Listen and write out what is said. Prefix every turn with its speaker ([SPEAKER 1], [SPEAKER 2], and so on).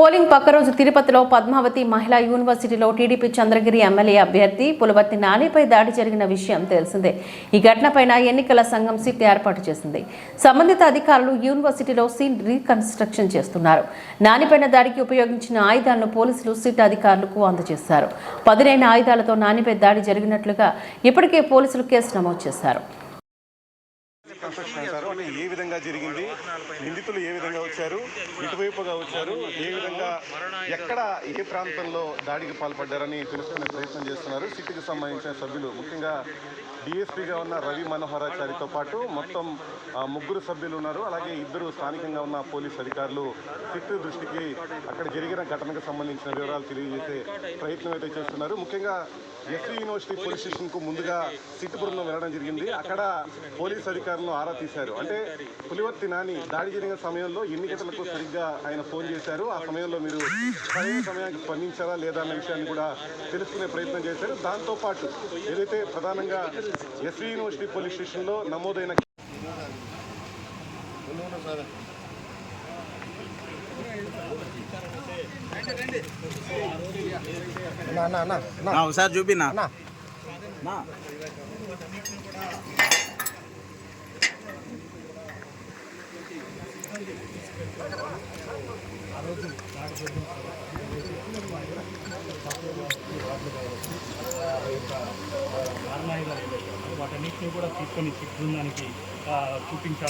[SPEAKER 1] Polling పక్క రోజు తిరుపతిలో పద్మావతి మహిళా యూనివర్సిటీలో టీడీపీ చంద్రగిరి ఎమ్మెల్యే అభ్యర్థి పులవర్తి నానిపై దాడి జరిగిన విషయం తెలిసిందే. ఈ ఘటనపైన ఎన్నికల సంఘం సిట్ ఏర్పాటు చేసింది. సంబంధిత అధికారులు యూనివర్సిటీలో సీన్ రీకన్స్ట్రక్షన్ చేస్తున్నారు. నానిపైన దాడికి ఉపయోగించిన ఆయుధాలను పోలీసులు సిట్ అధికారులకు అందజేశారు. పదునైన ఆయుధాలతో నానిపై దాడి జరిగినట్లుగా ఇప్పటికే పోలీసులు కేసు నమోదు చేశారు.
[SPEAKER 2] కన్స్ట్రక్షన్ అంటారు అంటే ఏ విధంగా జరిగింది? నిందితులు ఏ విధంగా వచ్చారు? ఇటువైపుగా వచ్చారు? ఏ విధంగా ఎక్కడ ఏ ప్రాంతంలో దాడికి పాల్పడ్డారని తెలుసుకునే ప్రయత్నం చేస్తున్నారు. సిటీకి సంబంధించిన సభ్యులు ముఖ్యంగా డిఎస్పీగా ఉన్న రవి మనోహరాచారితో పాటు మొత్తం ముగ్గురు సభ్యులు ఉన్నారు. అలాగే ఇద్దరు స్థానికంగా ఉన్న పోలీస్ అధికారులు సిట్ దృష్టికి అక్కడ జరిగిన ఘటనకు సంబంధించిన వివరాలు తెలియజేసే ప్రయత్నం అయితే చేస్తున్నారు. ముఖ్యంగా ఎస్వీ యూనివర్సిటీ పోలీస్ స్టేషన్కు ముందుగా సిట్ బృందం వెళ్ళడం జరిగింది. అక్కడ పోలీస్ అధికారులను ఆరా తీశారు. అంటే పులివర్తి నాని దాడి జరిగిన సమయంలో ఎన్ని గంటలకు సరిగ్గా ఆయన ఫోన్ చేశారు? ఆ సమయంలో మీరు సరైన సమయానికి స్పందించారా లేదా అన్న విషయాన్ని కూడా తెలుసుకునే ప్రయత్నం చేశారు. దాంతో పాటు ఏదైతే ప్రధానంగా ఎస్వి యూనివర్సిటీ పోలీస్ స్టేషన్లో నమోదైన
[SPEAKER 3] ఒకసారి చూపినా
[SPEAKER 4] అన్నా
[SPEAKER 3] నా
[SPEAKER 5] వాటన్నిటిని కూడా తీసుకొని సిక్ బృందానికి చూపించాలి